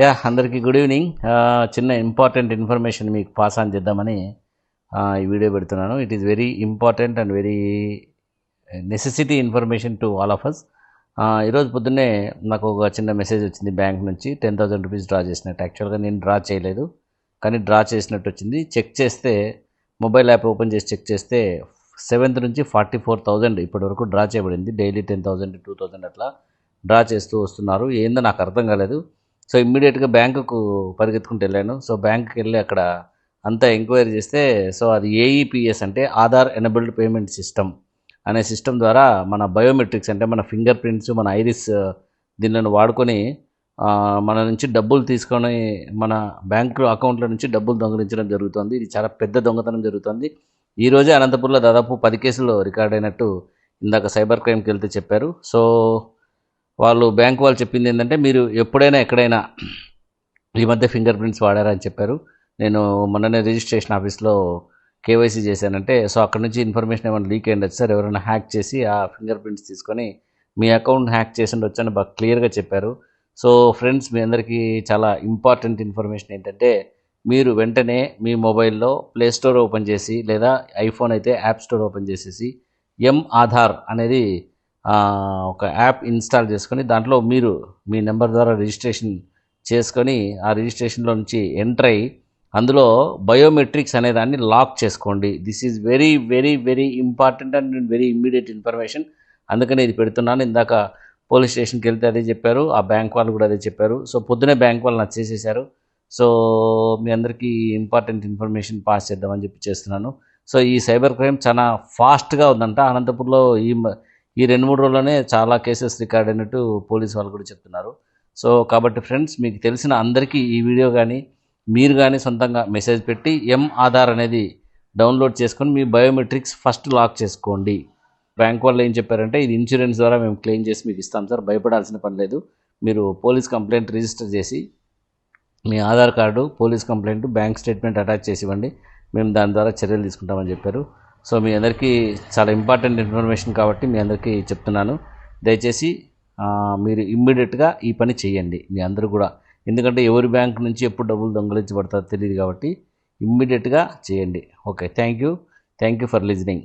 Yeah అందరికీ good evening. చిన్న important information మీకు పాస్ ఆన్ చేద్దామని ఈ వీడియో పెడుతున్నాను. It is very important and very necessity information to all of us ఈరోజు పొద్దున్నే నాకు ఒక చిన్న మెసేజ్ వచ్చింది బ్యాంక్ నుంచి. టెన్ థౌసండ్ రూపీస్ డ్రా చేసినట్టు. యాక్చువల్గా నేను డ్రా చేయలేదు. కానీ డ్రా చేసినట్టు వచ్చింది. చెక్ చేస్తే మొబైల్ యాప్ ఓపెన్ చేసి చెక్ చేస్తే సెవెంత్ నుంచి ఫార్టీ ఫోర్ థౌజండ్ ఇప్పటి వరకు డ్రా చేయబడింది. Daily ten thousand two thousand అట్లా డ్రా చేస్తూ వస్తున్నారు. ఏందో నాకు అర్థం కాలేదు. సో ఇమ్మీడియట్గా బ్యాంకుకు పరిగెత్తుకుంటూ వెళ్ళాను. సో బ్యాంకుకి వెళ్ళి అక్కడ అంతా ఎంక్వైరీ చేస్తే సో అది ఏఈపిఎస్ అంటే ఆధార్ ఎనబుల్డ్ పేమెంట్ సిస్టమ్ అనే సిస్టమ్ ద్వారా మన బయోమెట్రిక్స్ అంటే మన ఫింగర్ ప్రింట్స్ మన ఐరిస్ దీనిని వాడుకొని మన నుంచి డబ్బులు తీసుకొని మన బ్యాంకు అకౌంట్ల నుంచి డబ్బులు దొంగలించడం జరుగుతుంది. ఇది చాలా పెద్ద దొంగతనం జరుగుతుంది. ఈరోజే అనంతపూర్లో దాదాపు పది కేసులు రికార్డ్ అయినట్టు ఇందాక సైబర్ క్రైమ్కి వెళ్తే చెప్పారు. సో వాళ్ళు బ్యాంక్ వాళ్ళు చెప్పింది ఏంటంటే మీరు ఎప్పుడైనా ఎక్కడైనా ఈ మధ్య ఫింగర్ ప్రింట్స్ వాడారని చెప్పారు. నేను మొన్ననే రిజిస్ట్రేషన్ ఆఫీస్లో కేవైసీ చేశానంటే సో అక్కడ నుంచి ఇన్ఫర్మేషన్ ఏమైనా లీక్ అయ్యిండొచ్చు సార్ ఎవరైనా హ్యాక్ చేసి ఆ ఫింగర్ ప్రింట్స్ తీసుకొని మీ అకౌంట్ హ్యాక్ చేసి ఉండొచ్చు బాగా క్లియర్గా చెప్పారు. సో ఫ్రెండ్స్ మీ అందరికీ చాలా ఇంపార్టెంట్ ఇన్ఫర్మేషన్ ఏంటంటే మీరు వెంటనే మీ మొబైల్లో ప్లేస్టోర్ ఓపెన్ చేసి లేదా ఐఫోన్ అయితే యాప్ స్టోర్ ఓపెన్ చేసేసి ఎం ఆధార్ అనేది ఒక యాప్ ఇన్స్టాల్ చేసుకొని దాంట్లో మీరు మీ నెంబర్ ద్వారా రిజిస్ట్రేషన్ చేసుకొని ఆ రిజిస్ట్రేషన్లో నుంచి ఎంటర్ అయ్యి అందులో బయోమెట్రిక్స్ అనే దాన్ని లాక్ చేసుకోండి. This is very very very important and very immediate information అందుకని ఇది పెడుతున్నాను. ఇందాక పోలీస్ స్టేషన్కి వెళ్తే అదే చెప్పారు. ఆ బ్యాంక్ వాళ్ళు కూడా అదే చెప్పారు. సో పొద్దునే బ్యాంక్ వాళ్ళు నాకు చేసేసారు సో మీ అందరికీ ఇంపార్టెంట్ ఇన్ఫర్మేషన్ పాస్ చేద్దామని చెప్పి చేస్తున్నాను. సో ఈ సైబర్ క్రైమ్ చాలా ఫాస్ట్గా ఉందంట. అనంతపూర్లో ఈ మ- ఈ రెండు మూడు రోజుల్లోనే చాలా కేసెస్ రికార్డ్ అయినట్టు పోలీస్ వాళ్ళు కూడా చెప్తున్నారు. సో కాబట్టి ఫ్రెండ్స్ మీకు తెలిసిన అందరికీ ఈ వీడియో కానీ మీరు కానీ సొంతంగా మెసేజ్ పెట్టి ఎం ఆధార్ అనేది డౌన్లోడ్ చేసుకొని మీ బయోమెట్రిక్స్ ఫస్ట్ లాక్ చేసుకోండి. బ్యాంక్ వాళ్ళు ఏం చెప్పారంటే ఇది ఇన్సూరెన్స్ ద్వారా మేము క్లెయిమ్ చేసి మీకు ఇస్తాం సార్ భయపడాల్సిన పని లేదు. మీరు పోలీస్ కంప్లైంట్ రిజిస్టర్ చేసి మీ Aadhaar card police complaint bank statement attach చేసి ఇవ్వండి. మేము దాని ద్వారా చర్యలు తీసుకుంటామని చెప్పారు. సో మీ అందరికీ చాలా ఇంపార్టెంట్ ఇన్ఫర్మేషన్ కాబట్టి మీ అందరికీ చెప్తున్నాను. దయచేసి మీరు ఇమ్మీడియట్గా ఈ పని చేయండి మీ అందరూ కూడా. ఎందుకంటే ఎవరి బ్యాంక్ నుంచి ఎప్పుడు డబ్బులు దొంగలించబడతారో తెలియదు కాబట్టి ఇమ్మీడియట్గా చేయండి. Okay thank you. Thank you for listening.